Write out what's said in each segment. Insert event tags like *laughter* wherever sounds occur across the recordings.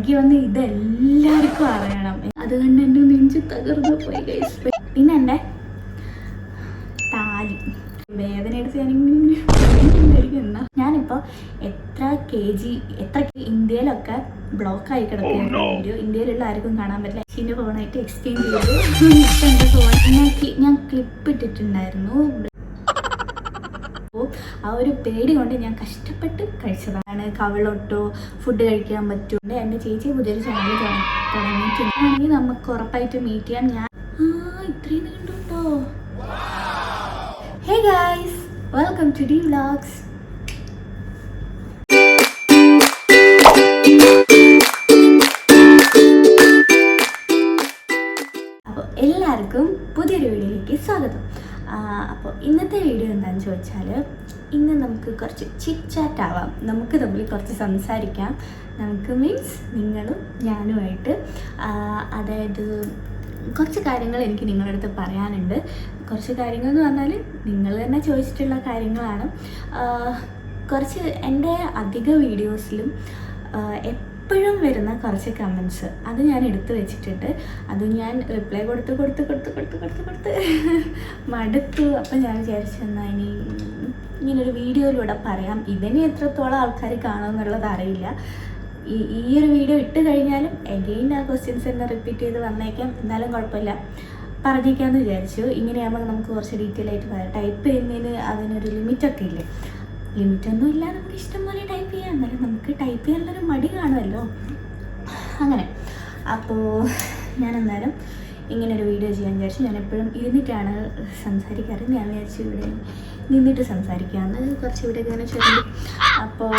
എനിക്ക് വന്ന് ഇതെല്ലാവർക്കും അറിയണം. അതുകൊണ്ട് എന്റെ നെഞ്ച് തകർന്നു പോയി ഗൈസ് പിന്നെ എന്റെ താലി. വേദന എടുത്ത് ഞാനിങ്ങനെ ഞാനിപ്പോൾ എത്ര കെ ജി എത്ര ഇന്ത്യയിലൊക്കെ ബ്ലോക്ക് ആയി കിടക്കുന്ന വീഡിയോ ഇന്ത്യയിലുള്ള ആർക്കും കാണാൻ പറ്റില്ല. *laughs* എന്റെ ഫോണായിട്ട് എക്സ്ചേഞ്ച് ചെയ്തു. എന്റെ ഫോൺ ഞാൻ ക്ലിപ്പ് ഇട്ടിട്ടുണ്ടായിരുന്നു. അപ്പോൾ ആ ഒരു പേടി കൊണ്ട് ഞാൻ കഷ്ടപ്പെട്ട് കഴിച്ചതാണ്. കവളൊട്ടോ ഫുഡ് കഴിക്കാൻ പറ്റും എന്റെ ചേച്ചി പുതിയൊരു ചാനൽ തുടങ്ങിയിട്ടുണ്ടെങ്കിൽ നമുക്ക് ഉറപ്പായിട്ട് മീറ്റ് ചെയ്യാം. ഞാൻ ആ ഇത്രയും കണ്ടുട്ടോ hey guys welcome to D vlogs എല്ലാവർക്കും പുതിയൊരു വീഡിയോയിലേക്ക് സ്വാഗതം. അപ്പോൾ ഇന്നത്തെ വീഡിയോ എന്താണെന്ന് ചോദിച്ചാൽ ഇന്ന് നമുക്ക് കുറച്ച് ചിറ്റ് ചാറ്റ് ആവാം. നമുക്ക് തമ്മിൽ കുറച്ച് സംസാരിക്കാം. നമുക്ക് മീൻസ് നിങ്ങളും ഞാനുമായിട്ട് അതായത് കുറച്ച് കാര്യങ്ങൾ എനിക്ക് നിങ്ങളുടെ അടുത്ത് പറയാനുണ്ട്. കുറച്ച് കാര്യങ്ങൾ എന്ന് പറഞ്ഞാൽ നിങ്ങൾ തന്നെ ചോദിച്ചിട്ടുള്ള കാര്യങ്ങളാണ്. കുറച്ച് എന്റെ അധിക വീഡിയോസിലും എപ്പോഴും വരുന്ന കുറച്ച് കമൻസ് അത് ഞാൻ എടുത്തു വെച്ചിട്ടുണ്ട് അത് ഞാൻ റിപ്ലൈ കൊടുത്ത് കൊടുത്ത് കൊടുത്ത് കൊടുത്ത് കൊടുത്ത് കൊടുത്ത് *laughs* മടുത്തു. അപ്പം ഞാൻ വിചാരിച്ചു എന്നാൽ ഇനി ഇങ്ങനൊരു വീഡിയോയിലൂടെ പറയാം. ഇതിനെ എത്രത്തോളം ആൾക്കാർ കാണുമെന്നുള്ളത് അറിയില്ല. ഈ ഈ ഒരു വീഡിയോ ഇട്ട് കഴിഞ്ഞാലും എഗെയിൻ ആ ക്വസ്റ്റ്യൻസ് തന്നെ റിപ്പീറ്റ് ചെയ്ത് വന്നേക്കാം. എന്നാലും കുഴപ്പമില്ല. പറഞ്ഞേക്കാമെന്ന് വിചാരിച്ചു. ഇങ്ങനെയാകുമ്പോൾ നമുക്ക് കുറച്ച് ഡീറ്റെയിൽ ആയിട്ട് പറയാം. ടൈപ്പ് ചെയ്യുന്നതിന് അതിനൊരു ലിമിറ്റൊക്കെ ഇല്ലേ? ലിമിറ്റൊന്നും ഇല്ല നമുക്ക് ഇഷ്ടം പോലെ ടൈപ്പ് ചെയ്യാം. എന്നാലും നമുക്ക് ടൈപ്പ് ചെയ്യാനുള്ളൊരു മടി കാണുമല്ലോ. അങ്ങനെ. അപ്പോൾ ഞാൻ എന്തായാലും ഇങ്ങനെ ഒരു വീഡിയോ ചെയ്യാൻ വിചാരിച്ചു. ഞാൻ എപ്പോഴും ഇരുന്നിട്ടാണ് സംസാരിക്കാറ്. ഞാൻ വിചാരിച്ചു ഇവിടെ നിന്നിട്ട് സംസാരിക്കാമെന്ന് കുറച്ച് ഇവിടെ ഇങ്ങനെ ചൊല്ലി അപ്പോൾ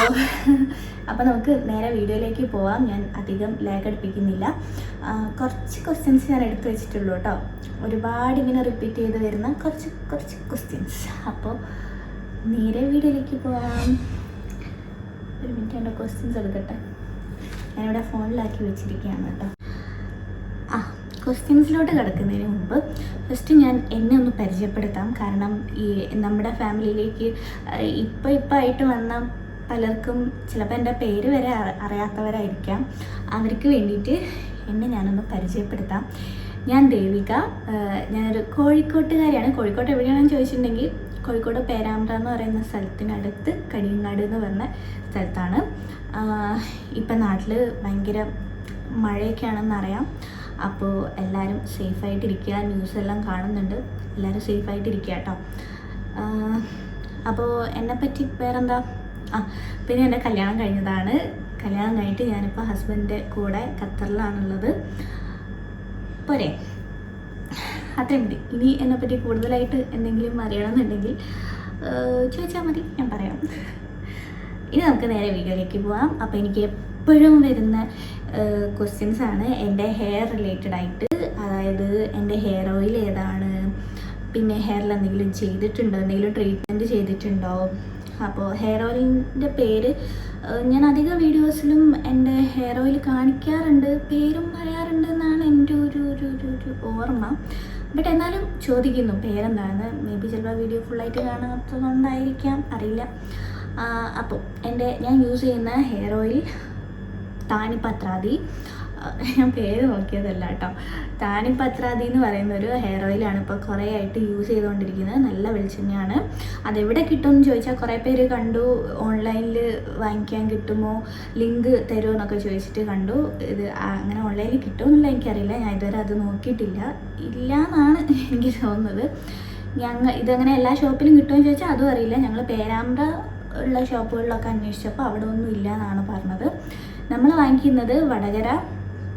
അപ്പോൾ നമുക്ക് നേരെ വീഡിയോയിലേക്ക് പോവാം. ഞാൻ അധികം ലാഗ് അടുപ്പിക്കുന്നില്ല. കുറച്ച് ക്വസ്റ്റ്യൻസ് ഞാൻ എടുത്തു വെച്ചിട്ടുള്ളൂ കേട്ടോ. ഒരുപാട് ഇങ്ങനെ റിപ്പീറ്റ് ചെയ്ത് വരുന്ന കുറച്ച് കുറച്ച് ക്വസ്റ്റ്യൻസ് അപ്പോൾ നേരെ വീട്ടിലേക്ക് പോകാം ഒരു മിനിറ്റ് എന്റെ ക്വസ്റ്റ്യൻസ് എടുക്കട്ടെ? ഞാനിവിടെ ഫോണിലാക്കി വെച്ചിരിക്കുകയാണ് കേട്ടോ. ആ ക്വസ്റ്റ്യൻസിലോട്ട് കിടക്കുന്നതിന് മുമ്പ് ഫസ്റ്റ് ഞാൻ എന്നെ ഒന്ന് പരിചയപ്പെടുത്താം. കാരണം ഈ നമ്മുടെ ഫാമിലിയിലേക്ക് ഇപ്പം ഇപ്പം ആയിട്ട് വന്ന പലർക്കും ചിലപ്പോൾ എന്റെ പേര് വരെ അറിയാത്തവരായിരിക്കാം. അവർക്ക് വേണ്ടിയിട്ട് എന്നെ ഞാനൊന്ന് പരിചയപ്പെടുത്താം. ഞാൻ ദേവിക. ഞാനൊരു കോഴിക്കോട്ടുകാരിയാണ്. കോഴിക്കോട്ട് എവിടെയാണെന്ന് ചോദിച്ചിട്ടുണ്ടെങ്കിൽ കോഴിക്കോട് പേരാമ്പ്ര എന്ന് പറയുന്ന സ്ഥലത്തിനടുത്ത് കടിയങ്ങാട് എന്ന് പറഞ്ഞ സ്ഥലത്താണ്. ഇപ്പം നാട്ടിൽ ഭയങ്കര മഴയൊക്കെയാണെന്ന് അറിയാം. അപ്പോൾ എല്ലാവരും സേഫായിട്ടിരിക്കുക ന്യൂസ് എല്ലാം കാണുന്നുണ്ട്. എല്ലാവരും സേഫായിട്ടിരിക്കുക കേട്ടോ. അപ്പോൾ എന്നെ എന്നെപ്പറ്റി വേറെന്താ? ആ പിന്നെ എന്റെ കല്യാണം കഴിഞ്ഞതാണ്. കല്യാണം കഴിഞ്ഞിട്ട് ഞാനിപ്പോൾ ഹസ്ബൻഡിന്റെ കൂടെ ഖത്തറിലാണുള്ളത്. പോരെ? അത്രയും മതി ഇനി എന്നെപ്പറ്റി കൂടുതലായിട്ട് എന്തെങ്കിലും അറിയണമെന്നുണ്ടെങ്കിൽ ചോദിച്ചാൽ മതി. ഞാൻ പറയാം. ഇനി നമുക്ക് നേരെ വീഡിയോയിലേക്ക് പോവാം. അപ്പോൾ എനിക്ക് എപ്പോഴും വരുന്ന ക്വസ്റ്റ്യൻസ് ആണ് എന്റെ ഹെയർ റിലേറ്റഡ് ആയിട്ട്. അതായത് എന്റെ ഹെയർ ഓയിൽ ഏതാണ്? പിന്നെ ഹെയറിൽ എന്തെങ്കിലും ചെയ്തിട്ടുണ്ടോ? എന്തെങ്കിലും ട്രീറ്റ്മെന്റ് ചെയ്തിട്ടുണ്ടോ? അപ്പോൾ ഹെയർ ഓയിലിന്റെ പേര് ഞാൻ അധിക വീഡിയോസിലും എന്റെ ഹെയർ ഓയിൽ കാണിക്കാറുണ്ട്. പേരും പറയാറുണ്ട് എന്നാണ് എന്റെ ഒരു ഒരു ഒരു ഒരു ഓർമ്മ. ബട്ട് എന്നാലും ചോദിക്കുന്നു പേരെന്താണ്? മേ ബി ചിലപ്പോൾ വീഡിയോ ഫുള്ളായിട്ട് കാണാത്തതുകൊണ്ടായിരിക്കാം അറിയില്ല. അപ്പോൾ എന്റെ ഞാൻ യൂസ് ചെയ്യുന്ന ഹെയർ ഓയിൽ താനിപത്രാതി ആ, ഞാൻ പേര് നോക്കിയതല്ല കേട്ടോ. താനിപത്രാതി എന്ന് പറയുന്ന ഒരു ഹെയർ ഓയിലാണ് ഇപ്പോൾ കുറേ ആയിട്ട് യൂസ് ചെയ്തുകൊണ്ടിരിക്കുന്നത് നല്ല വെളിച്ചെണ്ണയാണ്. അതെവിടെ കിട്ടുമെന്ന് ചോദിച്ചാൽ കുറേ പേര് കണ്ടു. ഓൺലൈനിൽ വാങ്ങിക്കാൻ കിട്ടുമോ? ലിങ്ക് തരുമോ എന്നൊക്കെ ചോദിച്ചിട്ട് കണ്ടു. ഇത് അങ്ങനെ ഓൺലൈനിൽ കിട്ടുമെന്നുള്ള എനിക്കറിയില്ല. ഞാൻ ഇതുവരെ അത് നോക്കിയിട്ടില്ല. ഇല്ല എന്നാണ് എനിക്ക് തോന്നുന്നത്. ഞങ്ങൾ ഇതങ്ങനെ എല്ലാ ഷോപ്പിലും കിട്ടുമെന്ന് ചോദിച്ചാൽ അതും അറിയില്ല. ഞങ്ങൾ പേരാമ്പ്ര ഉള്ള ഷോപ്പുകളിലൊക്കെ അന്വേഷിച്ചപ്പോൾ അവിടെ ഒന്നും ഇല്ല എന്നാണ് പറഞ്ഞത്. നമ്മൾ വാങ്ങിക്കുന്നത് വടകര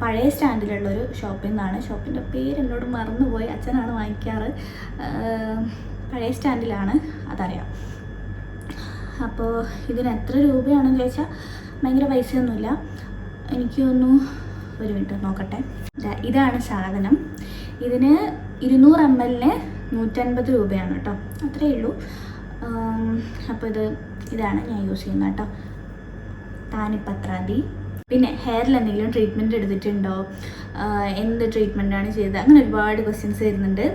പഴയ സ്റ്റാൻഡിലുള്ളൊരു ഷോപ്പിൽ നിന്നാണ്. ഷോപ്പിന്റെ പേര് എന്നോട് മറന്നുപോയി. അച്ഛനാണ് വാങ്ങിക്കാറ്. പഴയ സ്റ്റാൻഡിലാണ്. അതറിയാം. അപ്പോൾ ഇതിന് എത്ര രൂപയാണെന്ന് ചോദിച്ചാൽ ഭയങ്കര പൈസയൊന്നുമില്ല. എനിക്ക് തോന്നുന്നു ഒരു മിനിറ്റ് നോക്കട്ടെ. ഇതാണ് സാധനം. ഇതിന് ഇരുന്നൂറ് എം എല്ലിന് നൂറ്റൻപത് രൂപയാണ് കേട്ടോ. അത്രയേ ഉള്ളൂ. അപ്പോൾ ഇത് ഇതാണ് ഞാൻ യൂസ് ചെയ്യുന്നത് കേട്ടോ. താനിപ്പത്രാതി പിന്നെ ഹെയറിൽ എന്തെങ്കിലും ട്രീറ്റ്മെന്റ് എടുത്തിട്ടുണ്ടോ? എന്ത് ട്രീറ്റ്മെന്റാണ് ചെയ്തത്? അങ്ങനെ ഒരുപാട് ക്വസ്റ്റ്യൻസ് വരുന്നുണ്ട്.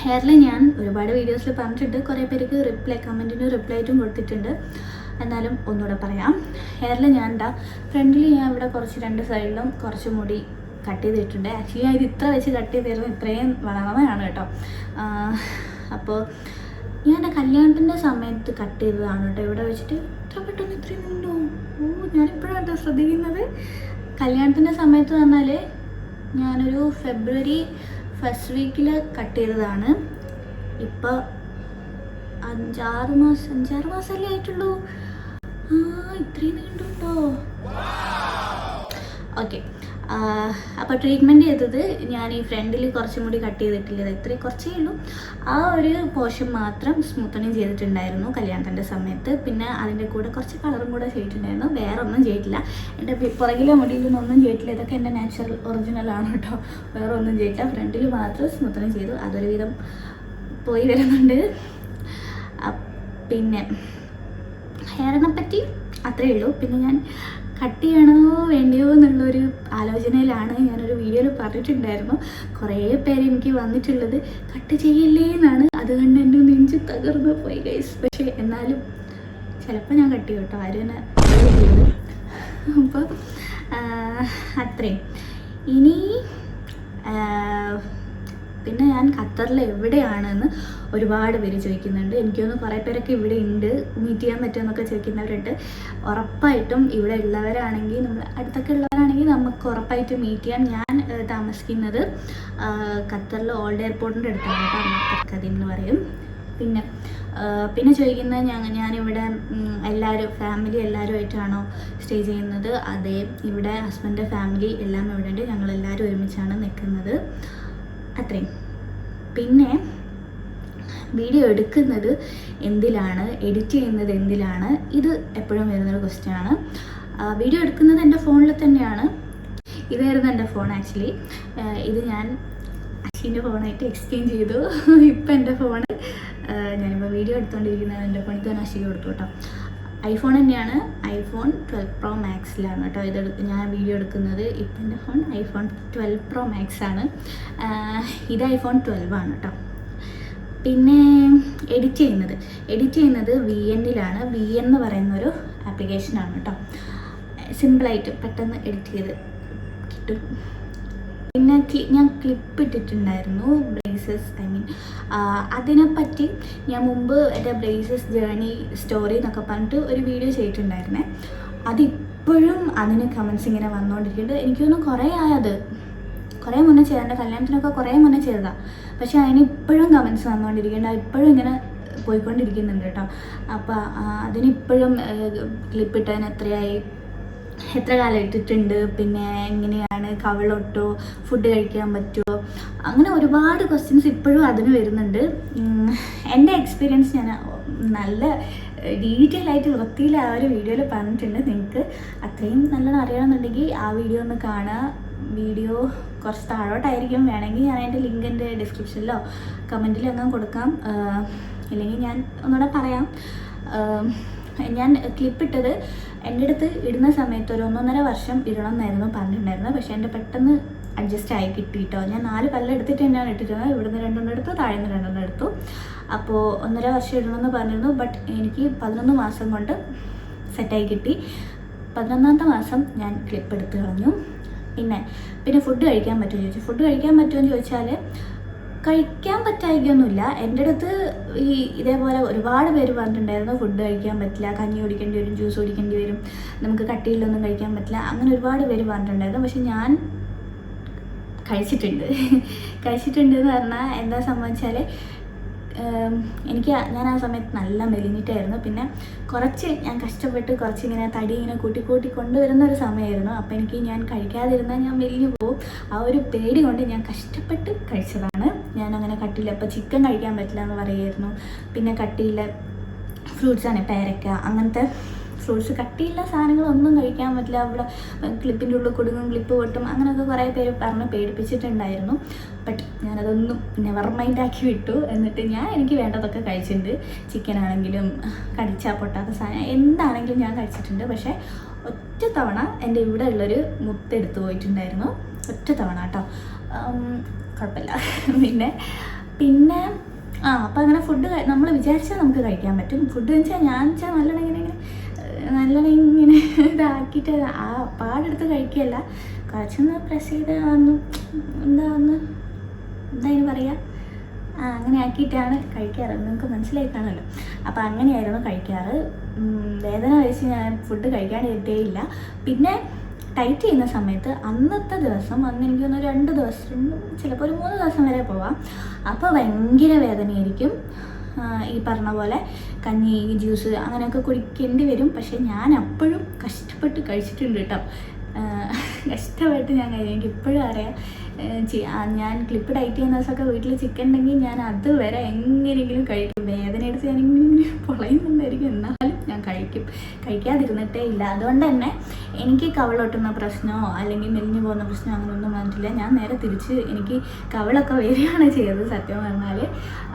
ഹെയറിൽ ഞാൻ ഒരുപാട് വീഡിയോസിൽ പറഞ്ഞിട്ടുണ്ട്. കുറേ പേർക്ക് റിപ്ലൈ കമന്റിന് റിപ്ലൈ ആയിട്ടും കൊടുത്തിട്ടുണ്ട്. എന്നാലും ഒന്നുകൂടെ പറയാം. ഹെയറിൽ ഞാൻ എന്താ ഫ്രണ്ടിൽ ഞാൻ ഇവിടെ കുറച്ച് രണ്ട് സൈഡിലും കുറച്ച് മുടി കട്ട് ചെയ്തിട്ടുണ്ട്. ആക്ച്വലി ഞാൻ ഇത് ഇത്ര വെച്ച് കട്ട് ചെയ്തിരുന്നു ഇത്രയും വളർന്നതാണ് കേട്ടോ. അപ്പോൾ ഞാൻ കല്യാണത്തിന്റെ സമയത്ത് കട്ട് ചെയ്തതാണ് കേട്ടോ. ഇവിടെ വെച്ചിട്ട് ഇത്ര പെട്ടെന്ന് ഇത്രയും ഉണ്ടോ ഓ ഞാനിപ്പോഴാണ് ശ്രദ്ധിക്കുന്നത്. കല്യാണത്തിന്റെ സമയത്ത് പറഞ്ഞാൽ ഞാനൊരു ഫെബ്രുവരി ഫസ്റ്റ് വീക്കിൽ കട്ട് ചെയ്തതാണ്. ഇപ്പോൾ അഞ്ചാറ് മാസം അഞ്ചാറ് മാസമല്ലേ ആയിട്ടുള്ളൂ. ആ ഇത്രയും നീണ്ടുണ്ടോ? ഓക്കെ. അപ്പോൾ ട്രീറ്റ്മെന്റ് ചെയ്തത് ഞാൻ ഈ ഫ്രണ്ടിൽ കുറച്ചും കൂടി കട്ട് ചെയ്തിട്ടില്ല. ഇത്രയും കുറച്ചേ ഉള്ളൂ. ആ ഒരു പോർഷൻ മാത്രം സ്മൂത്തണിങ് ചെയ്തിട്ടുണ്ടായിരുന്നു കല്യാണത്തിന്റെ സമയത്ത്. പിന്നെ അതിന്റെ കൂടെ കുറച്ച് കളറും കൂടെ ചെയ്തിട്ടുണ്ടായിരുന്നു. വേറെ ഒന്നും ചെയ്തിട്ടില്ല എന്റെ പുറകിലെ മുടിയിലൊന്നും ഒന്നും ചെയ്തിട്ടില്ല. ഇതൊക്കെ എന്റെ നാച്ചുറൽ ഒറിജിനൽ ആണ് കേട്ടോ. വേറെ ഒന്നും ചെയ്തിട്ടില്ല ഫ്രണ്ടിൽ മാത്രം സ്മൂത്തണിങ് ചെയ്തു. അതൊരു വിധം പോയി വരുന്നുണ്ട്. പിന്നെ ഹെയറിനെ പറ്റി അത്രയേ ഉള്ളൂ. പിന്നെ ഞാൻ കട്ട് ചെയ്യണോ വേണ്ടിയോ എന്നുള്ളൊരു ആലോചനയിലാണ് ഞാനൊരു വീഡിയോയിൽ പറഞ്ഞിട്ടുണ്ടായിരുന്നു. കുറേ പേര് എനിക്ക് വന്നിട്ടുള്ളത് കട്ട് ചെയ്യില്ലേ എന്നാണ്. അത് കണ്ട് എന്റെ നെഞ്ച് തകർന്നു പോയി ഗൈസ് പക്ഷേ എന്നാലും ചിലപ്പോൾ ഞാൻ കട്ട് ചെയ്യും കേട്ടോ. ആരും അപ്പോൾ അത്രയും. ഇനി പിന്നെ ഞാൻ ഖത്തറിൽ എവിടെയാണെന്ന് ഒരുപാട് പേര് ചോദിക്കുന്നുണ്ട്. എനിക്ക് തോന്നുന്നു കുറേ പേരൊക്കെ ഇവിടെ ഉണ്ട്. മീറ്റ് ചെയ്യാൻ പറ്റുമെന്നൊക്കെ ചോദിക്കുന്നവരുണ്ട്. ഉറപ്പായിട്ടും ഇവിടെ ഉള്ളവരാണെങ്കിൽ നമ്മൾ അടുത്തൊക്കെ ഉള്ളവരാണെങ്കിൽ നമുക്ക് ഉറപ്പായിട്ടും മീറ്റ് ചെയ്യാം. ഞാൻ താമസിക്കുന്നത് ഖത്തറിൽ ഓൾഡ് എയർപോർട്ടിന്റെ അടുത്താണ് കേട്ടോ. എന്ന് പറയും. പിന്നെ പിന്നെ ചോദിക്കുന്നത് ഞാൻ ഞാനിവിടെ എല്ലാവരും ഫാമിലി എല്ലാവരുമായിട്ടാണോ സ്റ്റേ ചെയ്യുന്നത്? അതെ ഇവിടെ ഹസ്ബൻഡ് ഫാമിലി എല്ലാം ഇവിടെ ഉണ്ട് ഞങ്ങൾ എല്ലാവരും ഒരുമിച്ചാണ് നിൽക്കുന്നത്. അത്രയും. പിന്നെ വീഡിയോ എടുക്കുന്നത് എന്തിലാണ്? എഡിറ്റ് ചെയ്യുന്നത് എന്തിലാണ്? ഇത് എപ്പോഴും വരുന്നൊരു ക്വസ്റ്റ്യൻ ആണ്. വീഡിയോ എടുക്കുന്നത് എന്റെ ഫോണിൽ തന്നെയാണ്. ഇതായിരുന്നു എന്റെ ഫോൺ ആക്ച്വലി ഇത് ഞാൻ അശ്വിന്റെ ഫോണായിട്ട് എക്സ്ചേഞ്ച് ചെയ്തു. ഇപ്പം എന്റെ ഫോൺ ഞാനിപ്പോൾ വീഡിയോ എടുത്തുകൊണ്ടിരിക്കുന്നത് എന്റെ ഫോണിൽ തന്നെ അശ്വിക്ക് കൊടുത്തു കേട്ടോ. ഐഫോൺ തന്നെയാണ്. ഐഫോൺ ട്വൽവ് പ്രോ മാക്സിലാണ് കേട്ടോ ഇത് ഞാൻ വീഡിയോ എടുക്കുന്നത്. ഇപ്പം എന്റെ phone iPhone twelve pro max ആണ്. ഇത് ഐഫോൺ ട്വൽവ് ആണ് കേട്ടോ. പിന്നെ എഡിറ്റ് ചെയ്യുന്നത്. എഡിറ്റ് ചെയ്യുന്നത് വി എന്നിലാണ് വി എന്ന് പറയുന്ന ഒരു ആപ്ലിക്കേഷനാണ് കേട്ടോ. സിമ്പിളായിട്ട് പെട്ടെന്ന് എഡിറ്റ് ചെയ്ത് കിട്ടും. പിന്നെ ഞാൻ ക്ലിപ്പ് ഇട്ടിട്ടുണ്ടായിരുന്നു ബ്രേസസ് ഐ മീൻ അതിനെപ്പറ്റി ഞാൻ മുമ്പ് എന്റെ ബ്രേസസ് ജേണി സ്റ്റോറി എന്നൊക്കെ പറഞ്ഞിട്ട് ഒരു വീഡിയോ ചെയ്തിട്ടുണ്ടായിരുന്നേ. അതിപ്പോഴും അതിന് കമൻസ് ഇങ്ങനെ വന്നുകൊണ്ടിരിക്കുന്നുണ്ട് എനിക്ക് തോന്നുന്നു കുറേ ആയത്. കുറേ മുന്നേ ചെയ്ത എന്റെ കല്യാണത്തിനൊക്കെ കുറേ മുന്നേ ചെയ്തതാണ് പക്ഷേ അതിന് ഇപ്പോഴും കമൻസ് വന്നുകൊണ്ടിരിക്കുന്നുണ്ട് ഇപ്പോഴും ഇങ്ങനെ പോയിക്കൊണ്ടിരിക്കുന്നുണ്ട് കേട്ടോ. അപ്പോൾ അതിനിപ്പോഴും ക്ലിപ്പ് ഇട്ടതിന് എത്രയായി? എത്ര കാലം ഇട്ടിട്ടുണ്ട്? പിന്നെ എങ്ങനെയാണ് കവളൊട്ടോ ഫുഡ് കഴിക്കാൻ പറ്റുമോ അങ്ങനെ ഒരുപാട് ക്വസ്റ്റ്യൻസ് ഇപ്പോഴും അതിന് വരുന്നുണ്ട്. എന്റെ എക്സ്പീരിയൻസ് ഞാൻ നല്ല ഡീറ്റെയിൽ ആയിട്ട് വൃത്തിയിൽ ആ ഒരു വീഡിയോയിൽ പറഞ്ഞിട്ടുണ്ട്. നിങ്ങൾക്ക് അത്രയും നല്ലോണം അറിയണമെന്നുണ്ടെങ്കിൽ ആ വീഡിയോ ഒന്ന് കാണുക. വീഡിയോ കുറച്ച് താഴോട്ടായിരിക്കും. വേണമെങ്കിൽ ഞാൻ അതിന്റെ ലിങ്ക് എന്റെ ഡിസ്ക്രിപ്ഷനിലോ കമന്റിലോ അങ്ങനെ കൊടുക്കാം. ഇല്ലെങ്കിൽ ഞാൻ ഒന്നുകൂടെ പറയാം. ഞാൻ ക്ലിപ്പ് ഇട്ടത് എന്റെ അടുത്ത് ഇടുന്ന സമയത്ത് ഒരു ഒന്നൊന്നര വർഷം ഇടണം എന്നായിരുന്നു പറഞ്ഞിട്ടുണ്ടായിരുന്നത്. പക്ഷേ എന്റെ പെട്ടെന്ന് അഡ്ജസ്റ്റ് ആയി കിട്ടിയിട്ടോ ഞാൻ നാല് പല്ല് എടുത്തിട്ട് തന്നെയാണ് ഇട്ടിരുന്നത്. ഇവിടുന്ന് രണ്ടെണ്ണം എടുത്തു താഴ്ന്ന് രണ്ടെണ്ണം എടുത്തു. അപ്പോൾ ഒന്നര വർഷം ഇടണമെന്ന് പറഞ്ഞിരുന്നു. ബട്ട് എനിക്ക് പതിനൊന്ന് മാസം കൊണ്ട് സെറ്റായി കിട്ടി. പതിനൊന്നാമത്തെ മാസം ഞാൻ ക്ലിപ്പ് എടുത്ത് കളഞ്ഞു. പിന്നെ പിന്നെ ഫുഡ് കഴിക്കാൻ പറ്റുമോ ചോദിച്ചു. ഫുഡ് കഴിക്കാൻ പറ്റുമോ എന്ന് ചോദിച്ചാൽ കഴിക്കാൻ പറ്റായിക്കൊന്നുമില്ല എന്റെ അടുത്ത് ഈ ഇതേപോലെ ഒരുപാട് പേര് പറഞ്ഞിട്ടുണ്ടായിരുന്നു ഫുഡ് കഴിക്കാൻ പറ്റില്ല കഞ്ഞി കുടിക്കേണ്ടി വരും ജ്യൂസ് കുടിക്കേണ്ടി വരും നമുക്ക് കട്ടിയിലൊന്നും കഴിക്കാൻ പറ്റില്ല അങ്ങനെ ഒരുപാട് പേര് പറഞ്ഞിട്ടുണ്ടായിരുന്നു. പക്ഷെ ഞാൻ കഴിച്ചിട്ടുണ്ട്. *laughs* കഴിച്ചിട്ടുണ്ട് എന്ന് പറഞ്ഞാൽ എന്താ സംഭവിച്ചാൽ എനിക്ക് ഞാൻ ആ സമയത്ത് നല്ല മെലിഞ്ഞിട്ടായിരുന്നു. പിന്നെ കുറച്ച് ഞാൻ കഷ്ടപ്പെട്ട് കുറച്ച് ഇങ്ങനെ തടി ഇങ്ങനെ കൂട്ടി കൂട്ടി കൊണ്ടുവരുന്ന ഒരു സമയമായിരുന്നു. അപ്പോൾ എനിക്ക് ഞാൻ കഴിക്കാതിരുന്നാൽ ഞാൻ മെലിഞ്ഞു പോകും ആ ഒരു പേടി കൊണ്ട് ഞാൻ കഷ്ടപ്പെട്ട് കഴിച്ചതാണ്. ഞാൻ അങ്ങനെ കട്ടിയില്ല അപ്പോൾ ചിക്കൻ കഴിക്കാൻ പറ്റില്ല എന്ന് പറയുമായിരുന്നു പിന്നെ കട്ടിയില്ല. ഫ്രൂട്ട്സാണ് പേരക്ക അങ്ങനത്തെ ഫ്രൂട്ട്സ് കട്ടിയുള്ള സാധനങ്ങളൊന്നും കഴിക്കാൻ പറ്റില്ല. അവിടെ ക്ലിപ്പിന്റെ ഉള്ളിൽ കൊടുക്കും ക്ലിപ്പ് പൊട്ടും അങ്ങനെയൊക്കെ കുറേ പേര് പറഞ്ഞ് പേടിപ്പിച്ചിട്ടുണ്ടായിരുന്നു. ബട്ട് ഞാനതൊന്നും നെവർ മൈൻഡ് ആക്കി വിട്ടു. എന്നിട്ട് ഞാൻ എനിക്ക് വേണ്ടതൊക്കെ കഴിച്ചിട്ടുണ്ട്. ചിക്കൻ ആണെങ്കിലും കടിച്ചാൽ പൊട്ടാത്ത സാധനം എന്താണെങ്കിലും ഞാൻ കഴിച്ചിട്ടുണ്ട്. പക്ഷേ ഒറ്റ തവണ എന്റെ ഇവിടെ ഉള്ളൊരു മുത്തെടുത്ത് പോയിട്ടുണ്ടായിരുന്നു. ഒറ്റ തവണ കേട്ടോ. കുഴപ്പമില്ല. പിന്നെ പിന്നെ ആ അപ്പം അങ്ങനെ ഫുഡ് നമ്മൾ വിചാരിച്ചാൽ നമുക്ക് കഴിക്കാൻ പറ്റും. ഫുഡ് വെച്ചാൽ ഞാൻ വെച്ചാൽ നല്ലോണം ഇങ്ങനെ ഇങ്ങനെ നല്ലോണം ഇങ്ങനെ *laughs* ഇതാക്കിയിട്ട് ആ പാടെടുത്ത് കഴിക്കുകയല്ല. കുറച്ചൊന്ന് പ്രസ് ചെയ്ത് ഒന്ന് എന്താ ഒന്ന് എന്തായാലും പറയുക അങ്ങനെ ആക്കിയിട്ടാണ് കഴിക്കാറ്. നിങ്ങൾക്ക് മനസ്സിലായി കാണുമല്ലോ അപ്പോൾ അങ്ങനെയായിരുന്നു കഴിക്കാറ്. വേദന കഴിച്ച് ഞാൻ ഫുഡ് കഴിക്കാണ്ടിരുത്തേ ഇല്ല പിന്നെ ടൈറ്റ് ചെയ്യുന്ന സമയത്ത് അന്നത്തെ ദിവസം അന്ന് എനിക്ക് തോന്നുന്നു രണ്ട് ദിവസം ചിലപ്പോൾ ഒരു മൂന്ന് ദിവസം വരെ പോവാം. അപ്പോൾ ഭയങ്കര വേദനയായിരിക്കും. ഈ പറഞ്ഞ പോലെ കഞ്ഞി ജ്യൂസ് അങ്ങനെയൊക്കെ കുടിക്കേണ്ടി വരും. പക്ഷേ ഞാൻ അപ്പോഴും കഷ്ടപ്പെട്ട് കഴിച്ചിട്ടുണ്ട് കേട്ടോ. കഷ്ടമായിട്ട് ഞാൻ കഴിയും എനിക്ക് ഇപ്പോഴും അറിയാം. ഞാൻ ക്ലിപ്പ് ഡൈറ്റ് ചെയ്യുന്ന ദിവസമൊക്കെ വീട്ടിൽ ചിക്കൻ ഉണ്ടെങ്കിൽ ഞാൻ അത് വരെ എങ്ങനെയെങ്കിലും കഴിക്കും. വേദന എടുത്ത് ഞാൻ ഇങ്ങനെ പൊളയുന്നുണ്ടായിരിക്കും. എന്നാലും ഞാൻ കഴിക്കും. കഴിക്കാതിരുന്നിട്ടേ ഇല്ല. അതുകൊണ്ട് തന്നെ എനിക്ക് കവളൊട്ടുന്ന പ്രശ്നമോ അല്ലെങ്കിൽ മെലിഞ്ഞു പോകുന്ന പ്രശ്നമോ അങ്ങനെയൊന്നും വന്നിട്ടില്ല. ഞാൻ നേരെ തിരിച്ച് എനിക്ക് കവളൊക്കെ വരികയാണ് ചെയ്തത് സത്യം പറഞ്ഞാൽ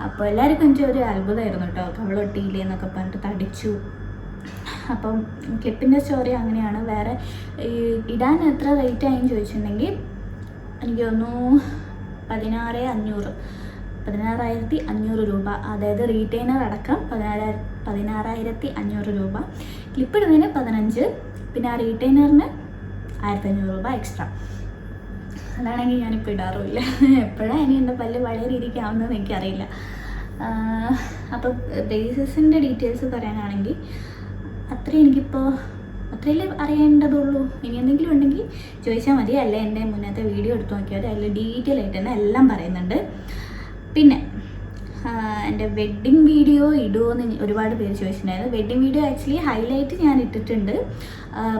അപ്പോൾ എല്ലാവർക്കും എനിക്ക് ഒരു അത്ഭുതമായിരുന്നു കേട്ടോ. കവളൊട്ടിയില്ലേ എന്നൊക്കെ പറഞ്ഞിട്ട് തടിച്ചു. അപ്പം ക്ലിപ്പിന്റെ സ്റ്റോറി അങ്ങനെയാണ്. വേറെ ഇടാൻ എത്ര റേറ്റ് ആയെന്ന് ചോദിച്ചിട്ടുണ്ടെങ്കിൽ എനിക്ക് തോന്നുന്നു പതിനാറ് അഞ്ഞൂറ്. പതിനാറായിരത്തി അഞ്ഞൂറ് രൂപ. അതായത് റീറ്റെയിനർ അടക്കം പതിനാറായിരം പതിനാറായിരത്തി അഞ്ഞൂറ് രൂപ. ക്ലിപ്പ് ഇടുന്നതിന് പതിനഞ്ച് പിന്നെ ആ റീറ്റെയിനറിന് ആയിരത്തി അഞ്ഞൂറ് രൂപ എക്സ്ട്രാ അതാണെങ്കിൽ ഞാനിപ്പോൾ ഇടാറുമില്ല. എപ്പോഴാണ് ഇനി എന്റെ പല്ല് പഴയ രീതിക്ക് ആവുന്നതെന്ന് എനിക്കറിയില്ല. അപ്പോൾ ബേസിസിന്റെ ഡീറ്റെയിൽസ് പറയാനാണെങ്കിൽ അത്രയും എനിക്കിപ്പോൾ അത്രയല്ലേ അറിയേണ്ടതുള്ളൂ? ഇനി എന്തെങ്കിലും ഉണ്ടെങ്കിൽ ചോദിച്ചാൽ മതി അല്ല എന്റെ മുന്നത്തെ വീഡിയോ എടുത്ത് നോക്കിയാൽ അതിൽ ഡീറ്റെയിൽ ആയിട്ട് തന്നെ എല്ലാം പറയുന്നുണ്ട്. പിന്നെ എന്റെ വെഡ്ഡിങ് വീഡിയോ ഇടുമോ എന്ന് ഒരുപാട് പേര് ചോദിച്ചിട്ടുണ്ടായിരുന്നു. വെഡ്ഡിങ് വീഡിയോ ആക്ച്വലി ഹൈലൈറ്റ് ഞാൻ ഇട്ടിട്ടുണ്ട്.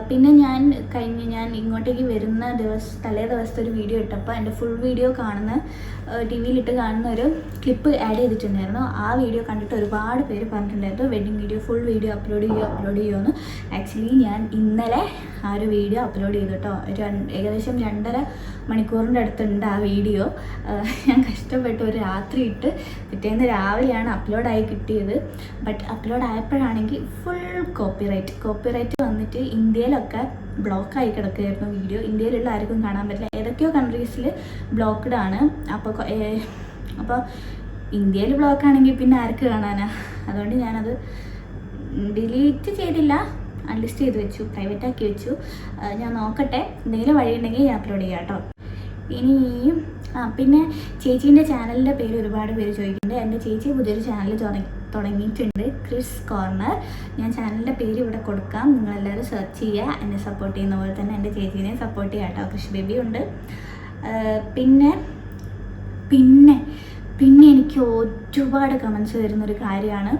പിന്നെ ഞാൻ കഴിഞ്ഞ് ഞാൻ ഇങ്ങോട്ടേക്ക് വരുന്ന ദിവസം തലേ ദിവസത്തെ ഒരു വീഡിയോ ഇട്ടപ്പോൾ എന്റെ ഫുൾ വീഡിയോ കാണുന്ന ടി വിയിലിട്ട് കാണുന്ന ഒരു ക്ലിപ്പ് ആഡ് ചെയ്തിട്ടുണ്ടായിരുന്നു. ആ വീഡിയോ കണ്ടിട്ട് ഒരുപാട് പേര് പറഞ്ഞിട്ടുണ്ടായിരുന്നു wedding video full video upload ചെയ്യുമോ അപ്ലോഡ് ചെയ്യുമോ എന്ന് ആക്ച്വലി ഞാൻ ഇന്നലെ ആ ഒരു വീഡിയോ അപ്ലോഡ് ചെയ്തു കേട്ടോ. ഏകദേശം രണ്ടര മണിക്കൂറിന്റെ അടുത്തുണ്ട് ആ വീഡിയോ. ഞാൻ കഷ്ടപ്പെട്ട് ഒരു രാത്രി ഇട്ട് പിറ്റേന്ന് രാവിലെയാണ് അപ്ലോഡായി കിട്ടിയത്. ബട്ട് അപ്ലോഡ് ആയപ്പോഴാണെങ്കിൽ ഫുൾ കോപ്പിറൈറ്റ് കോപ്പിറൈറ്റ് വന്നിട്ട് ഇന്ത്യയിലൊക്കെ ബ്ലോക്കായി കിടക്കുകയായിരുന്നു വീഡിയോ. ഇന്ത്യയിലുള്ള ആർക്കും കാണാൻ പറ്റില്ല. ഏതൊക്കെയോ കൺട്രീസിൽ ബ്ലോക്ക്ഡ് ആണ്. അപ്പോൾ അപ്പോൾ ഇന്ത്യയിൽ ബ്ലോക്ക് ആണെങ്കിൽ പിന്നെ ആർക്ക് കാണാനാ? അതുകൊണ്ട് ഞാനത് ഡിലീറ്റ് ചെയ്തില്ല. അൺലിസ്റ്റ് ചെയ്ത് വെച്ചു. പ്രൈവറ്റ് ആക്കി വെച്ചു. ഞാൻ നോക്കട്ടെ. എന്തെങ്കിലും വഴിയുണ്ടെങ്കിൽ ഞാൻ അപ്ലോഡ് ചെയ്യാം കേട്ടോ. ഇനി ആ പിന്നെ ചേച്ചീന്റെ ചാനലിന്റെ പേര് ഒരുപാട് പേര് ചോദിക്കുന്നുണ്ട്. എന്റെ ചേച്ചി പുതിയൊരു ചാനൽ തുടങ്ങി തുടങ്ങിയിട്ടുണ്ട് ക്രിസ് കോർണർ ഞാൻ ചാനലിന്റെ പേര് ഇവിടെ കൊടുക്കാം. നിങ്ങളെല്ലാവരും സെർച്ച് ചെയ്യുക. എന്നെ സപ്പോർട്ട് ചെയ്യുന്ന പോലെ തന്നെ എന്റെ ചേച്ചീനെ സപ്പോർട്ട് ചെയ്യാം കേട്ടോ. കൃഷി ബേബി ഉണ്ട്. പിന്നെ പിന്നെ പിന്നെ എനിക്ക് ഒരുപാട് കമൻസ് വരുന്നൊരു കാര്യമാണ്.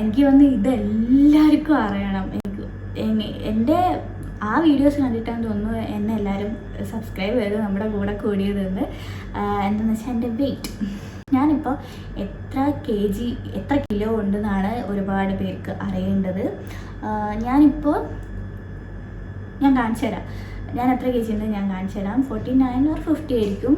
എനിക്ക് വന്ന് ഇതെല്ലാവർക്കും അറിയണം. എനിക്ക് എന്റെ ആ വീഡിയോസ് കണ്ടിട്ടാണ് തോന്നുന്നു എന്നെ എല്ലാവരും സബ്സ്ക്രൈബ് ചെയ്ത് നമ്മുടെ കൂടെ കൂടിയതെന്ന്. എന്താണെന്ന് വെച്ചാൽ എന്റെ വെയിറ്റ് ഞാനിപ്പോൾ എത്ര കെ ജി എത്ര കിലോ ഉണ്ടെന്നാണ് ഒരുപാട് പേർക്ക് അറിയേണ്ടത്. ഞാനിപ്പോൾ ഞാൻ കാണിച്ചു തരാം. ഞാൻ എത്ര കെ ജി ഉണ്ട് ഞാൻ കാണിച്ചു തരാം. ഫോർട്ടി നയൻ ഓർ ഫിഫ്റ്റി ആയിരിക്കും.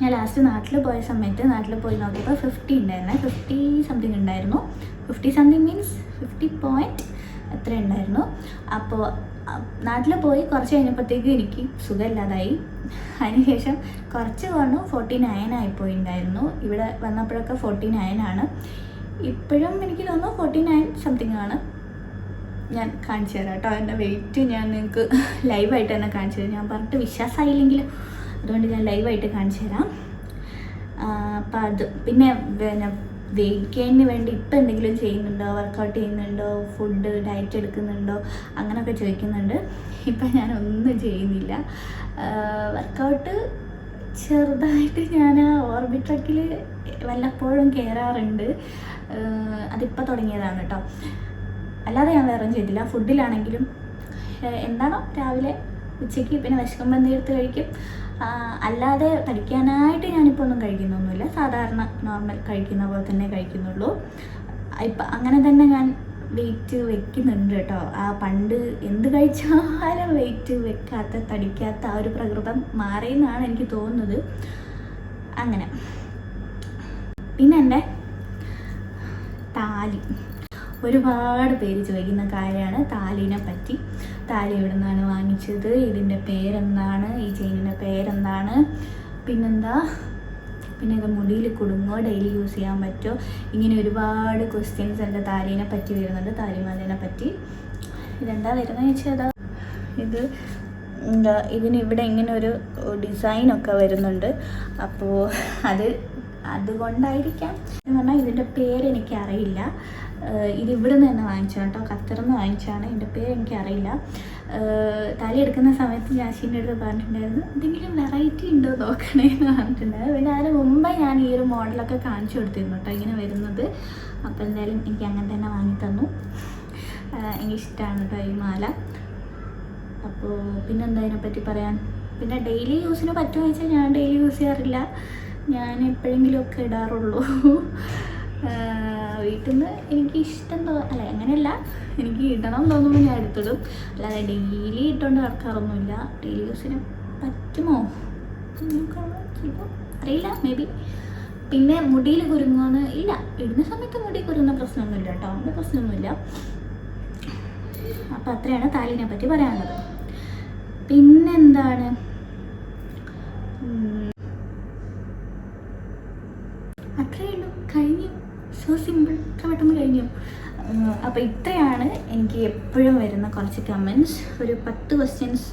ഞാൻ ലാസ്റ്റ് നാട്ടിൽ പോയ സമയത്ത് നാട്ടിൽ പോയി നോക്കിയപ്പോൾ ഫിഫ്റ്റി ഉണ്ടായിരുന്നു. ഫിഫ്റ്റി സംതിങ് ഉണ്ടായിരുന്നു. Fifty something means fifty point എത്ര ഉണ്ടായിരുന്നു. അപ്പോൾ നാട്ടിൽ പോയി കുറച്ച് കഴിഞ്ഞപ്പോഴത്തേക്കും എനിക്ക് സുഖമില്ലാതായി. അതിനുശേഷം കുറച്ച് വന്നു ഫോർട്ടി നയൻ ആയിപ്പോയി ഉണ്ടായിരുന്നു ഇവിടെ വന്നപ്പോഴൊക്കെ ഫോർട്ടി നയൻ ആണ്. ഇപ്പോഴും എനിക്ക് തോന്നുന്നു ഫോർട്ടി നയൻ സംതിങ് ആണ്. ഞാൻ കാണിച്ചു തരാം കേട്ടോ. എന്റെ വെയിറ്റ് ഞാൻ നിങ്ങൾക്ക് ലൈവായിട്ട് തന്നെ കാണിച്ചു തരാം. ഞാൻ പറഞ്ഞിട്ട് വിശ്വാസമായില്ലെങ്കിൽ അതുകൊണ്ട് ഞാൻ ലൈവായിട്ട് കാണിച്ചു തരാം. അപ്പം അത് പിന്നെ പിന്നെ വെയിറ്റ് ഗെയിനിന് വേണ്ടി ഇപ്പം എന്തെങ്കിലും ചെയ്യുന്നുണ്ടോ? വർക്കൗട്ട് ചെയ്യുന്നുണ്ടോ? ഫുഡ് ഡയറ്റ് എടുക്കുന്നുണ്ടോ? അങ്ങനെയൊക്കെ ചോദിക്കുന്നുണ്ട്. ഇപ്പം ഞാൻ ഒന്നും ചെയ്യുന്നില്ല വർക്കൗട്ട് ചെറുതായിട്ട് ഞാൻ ഓർബിട്രക്കിൽ വല്ലപ്പോഴും കയറാറുണ്ട് അതിപ്പോൾ തുടങ്ങിയതാണ് കേട്ടോ അല്ലാതെ ഞാൻ വേറെ ചെയ്തില്ല. ഫുഡിലാണെങ്കിലും എന്താണോ രാവിലെ ഉച്ചയ്ക്ക് പിന്നെ വിശക്കുമ്പോൾ എന്തെടുത്ത് കഴിക്കും. അല്ലാതെ തടിക്കാനായിട്ട് ഞാനിപ്പോൾ ഒന്നും കഴിക്കുന്നൊന്നുമില്ല. സാധാരണ നോർമൽ കഴിക്കുന്ന പോലെ തന്നെ കഴിക്കുന്നുള്ളൂ. ഇപ്പം അങ്ങനെ തന്നെ ഞാൻ വെയിറ്റ് വെക്കുന്നുണ്ട് കേട്ടോ. ആ പണ്ട് എന്ത് കഴിച്ചാലും വെയിറ്റ് വെക്കാത്ത തടിക്കാത്ത ആ ഒരു പ്രകൃതം മാറിയെന്നാണ് എനിക്ക് തോന്നുന്നത്. അങ്ങനെ. പിന്നെ എന്റെ താലി. ഒരുപാട് പേര് ചോദിക്കുന്ന കാര്യമാണ് താലിനെ പറ്റി. താലി എവിടെ നിന്നാണ് വാങ്ങിച്ചത്? ഇതിന്റെ പേരെന്താണ്? ഈ ചെയിനിന്റെ പേരെന്താണ്? പിന്നെന്താ? പിന്നെ ഇത് മുടിയിൽ കുടുങ്ങോ? ഡെയിലി യൂസ് ചെയ്യാൻ പറ്റുമോ ഇങ്ങനെ ഒരുപാട് ക്വസ്റ്റ്യൻസ് എന്റെ താലീനെ പറ്റി വരുന്നുണ്ട്. താലിമാലിനെ പറ്റി. ഇതെന്താ വരുന്നത് ചോദിച്ചാൽ അതാ ഇത് എന്താ ഇതിന് ഇവിടെ ഇങ്ങനെ ഒരു ഡിസൈനൊക്കെ വരുന്നുണ്ട്. അപ്പോൾ അത് അതുകൊണ്ടായിരിക്കാം എന്ന് പറഞ്ഞാൽ ഇതിന്റെ പേര് എനിക്കറിയില്ല. ഇതിവിടെ ഇത് നിന്ന് തന്നെ വാങ്ങിച്ചാണ് കേട്ടോ. ഖത്തറിൽ നിന്ന് വാങ്ങിച്ചാണ് ഇതിന്റെ പേര് എനിക്കറിയില്ല. ഏഹ് തലി എടുക്കുന്ന സമയത്ത് ജാസിന്റെ അടുത്ത് പറഞ്ഞിട്ടുണ്ടായിരുന്നു എന്തെങ്കിലും വെറൈറ്റി ഉണ്ടോ നോക്കണേ എന്ന് പറഞ്ഞിട്ടുണ്ടായിരുന്നു. പിന്നെ അതിന് മുമ്പേ ഞാൻ ഈ ഒരു മോഡലൊക്കെ കാണിച്ചു കൊടുത്തിരുന്നു കേട്ടോ ഇങ്ങനെ വരുന്നത്. അപ്പോൾ എന്തായാലും എനിക്ക് അങ്ങനെ തന്നെ വാങ്ങി തന്നു. എനിക്കിഷ്ടമാണ് കേട്ടോ ഈ മാല. അപ്പോൾ പിന്നെന്താ ഇതിനെപ്പറ്റി പറയാൻ? പിന്നെ ഡെയിലി യൂസിന് പറ്റുമോ വെച്ചാൽ ഞാൻ ഡെയിലി യൂസ് ചെയ്യാറില്ല. ഞാൻ എപ്പോഴെങ്കിലുമൊക്കെ ഇടാറുള്ളൂ. വീട്ടിൽ നിന്ന് എനിക്ക് ഇഷ്ടം തോ അല്ല അങ്ങനെയല്ല. എനിക്ക് ഇടണം തോന്നുമ്പോൾ ഞാൻ എടുത്തിടും. അല്ലാതെ ഡെയിലി ഇട്ടുകൊണ്ട് നടക്കാറൊന്നുമില്ല. ഡെയിലി യൂസിന് പറ്റുമോ? അറിയില്ല മേ ബി പിന്നെ മുടിയിൽ കുരുങ്ങുമെന്ന് ഇല്ല. ഇടുന്ന സമയത്ത് മുടി കുരുങ്ങുന്ന പ്രശ്നമൊന്നുമില്ല കേട്ടോ. അങ്ങനെ പ്രശ്നമൊന്നുമില്ല. അപ്പം അത്രയാണ് താലിനെ പറ്റി പറയാനുള്ളത്. പിന്നെന്താണ് ഉം. അത്രയേ ഉള്ളൂ കഴിഞ്ഞു സോ സിമ്പിൾ ഇത്ര പെട്ടെന്ന് കഴിഞ്ഞു അപ്പോൾ ഇത്രയാണ് എനിക്ക് എപ്പോഴും വരുന്ന കുറച്ച് കമൻസ് ഒരു പത്ത് ക്വസ്റ്റ്യൻസ്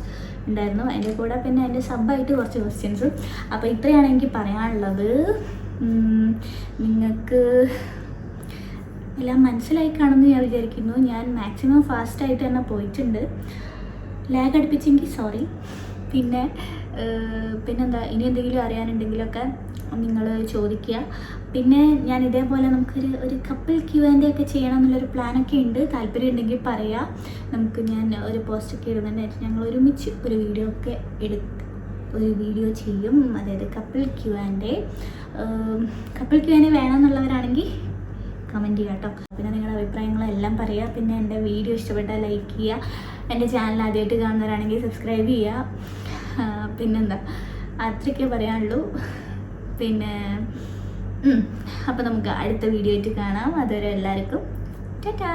ഉണ്ടായിരുന്നു. അതിന്റെ കൂടെ പിന്നെ അതിന്റെ സബായിട്ട് കുറച്ച് ക്വസ്റ്റ്യൻസ് അപ്പോൾ ഇത്രയാണ് എനിക്ക് പറയാനുള്ളത്. നിങ്ങൾക്ക് എല്ലാം മനസ്സിലായി കാണുമെന്ന് ഞാൻ വിചാരിക്കുന്നു. ഞാൻ മാക്സിമം ഫാസ്റ്റായിട്ട് തന്നെ പോയിട്ടുണ്ട്. ലാഗ് അടുപ്പിച്ചെങ്കിൽ സോറി പിന്നെ പിന്നെന്താ? ഇനി എന്തെങ്കിലും അറിയാനുണ്ടെങ്കിലൊക്കെ നിങ്ങൾ ചോദിക്കുക. പിന്നെ ഞാൻ ഇതേപോലെ നമുക്കൊരു ഒരു കപ്പിൾ ക്യൂ ആൻഡ് ഒക്കെ ചെയ്യണം എന്നുള്ളൊരു പ്ലാനൊക്കെ ഉണ്ട്. താല്പര്യം ഉണ്ടെങ്കിൽ പറയാം. നമുക്ക് ഞാൻ ഒരു പോസ്റ്റൊക്കെ ഇടുന്നുണ്ടായിരുന്നു. ഞങ്ങൾ ഒരുമിച്ച് ഒരു വീഡിയോ ഒക്കെ എടുത്ത് ഒരു വീഡിയോ ചെയ്യും. അതായത് couple Q and couple Q and വേണമെന്നുള്ളവരാണെങ്കിൽ comment ചെയ്യുക കേട്ടോ. പിന്നെ നിങ്ങളുടെ അഭിപ്രായങ്ങളെല്ലാം പറയുക. പിന്നെ എന്റെ വീഡിയോ ഇഷ്ടപ്പെട്ടാൽ ലൈക്ക് ചെയ്യുക. എന്റെ ചാനൽ ആദ്യമായിട്ട് കാണുന്നവരാണെങ്കിൽ സബ്സ്ക്രൈബ് ചെയ്യുക. പിന്നെന്താ? അത്രയ്ക്കേ പറയാനുള്ളൂ. പിന്നെ അപ്പോൾ നമുക്ക് അടുത്ത വീഡിയോ ആയിട്ട് കാണാം. അതുവരെ എല്ലാവർക്കും ടാറ്റാ.